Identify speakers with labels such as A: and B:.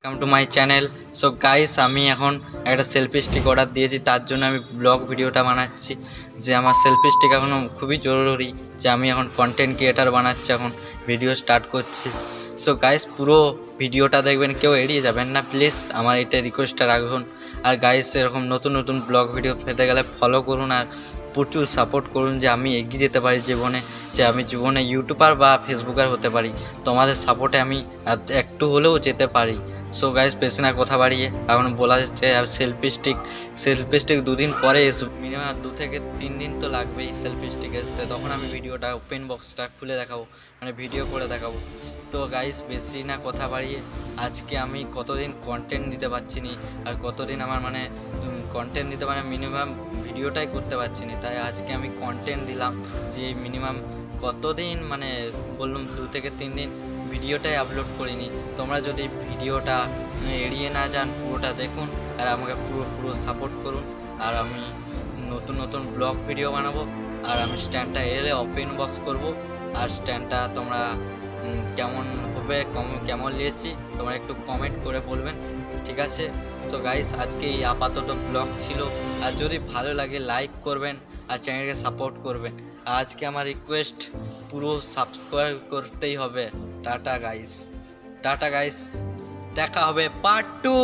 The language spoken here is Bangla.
A: Welcome to my channel so guys আমি এখন একটা সেলফি স্টিক অর্ডার দিয়েছি। তার জন্য আমি ব্লগ ভিডিওটা বানাচ্ছি। যে আমার সেলফি স্টিক এখন খুবই জরুরি যে আমি এখন কন্টেন্ট ক্রিয়েটার বানাচ্ছি, এখন ভিডিও স্টার্ট করছি। সো গাইস পুরো ভিডিওটা দেখবেন, কেউ এড়িয়ে যাবেন না। প্লিজ আমার এটা রিকোয়েস্টটা রাখুন। আর গাইস এরকম নতুন নতুন ব্লগ ভিডিও পেতে গেলে ফলো করুন আর প্রচুর সাপোর্ট করুন যে আমি এগিয়ে যেতে পারি জীবনে, যে আমি জীবনে ইউটিউবার বা ফেসবুকার হতে পারি। তোমাদের সাপোর্টে আমি একটু হলেও যেতে পারি। সো গাইজ বেশি না কথা বাড়িয়ে, এখন বলা যাচ্ছে আর সেলফি স্টিক সেলফি স্টিক দুদিন পরে মিনিমাম দু থেকে তিন দিন তো লাগবেই সেলফি স্টিক আসতে তখন আমি ভিডিওটা ওপেন বক্সটা খুলে দেখাবো মানে ভিডিও করে দেখাবো। তো গাইস বেশি না কথা বাড়িয়ে, আজকে আমি কতদিন কন্টেন্ট দিতে পারছি নি, আর কতদিন আমার মানে কন্টেন্ট দিতে মানে মিনিমাম ভিডিওটাই করতে পারছি না। তাই আজকে আমি কন্টেন্ট দিলাম যে মিনিমাম কতদিন মানে বললাম দু থেকে তিন দিন ভিডিওটাই আপলোড করিনি। তোমরা যদি ভিডিওটা এড়িয়ে না যান, পুরোটা দেখুন আর আমাকে পুরো পুরো সাপোর্ট করুন। আর আমি নতুন নতুন ব্লগ ভিডিও বানাবো। আর আমি স্ট্যান্ডটা এলে ওপেন বক্স করব। আর স্ট্যান্ডটা তোমরা কেমন হবে, কম- কেমন নিয়েছি, তোমরা একটু কমেন্ট করে বলবেন। ঠিক আছে? সো গাইস আজকে এই আপাতত ব্লগ ছিল। আর যদি ভালো লাগে লাইক করবেন আর চ্যানেলকে সাপোর্ট করবেন। আজকে আমার রিকোয়েস্ট পুরো সাবস্ক্রাইব করতেই হবে। টাটা গাইস টাটা গাইস দেখা হবে পার্ট টু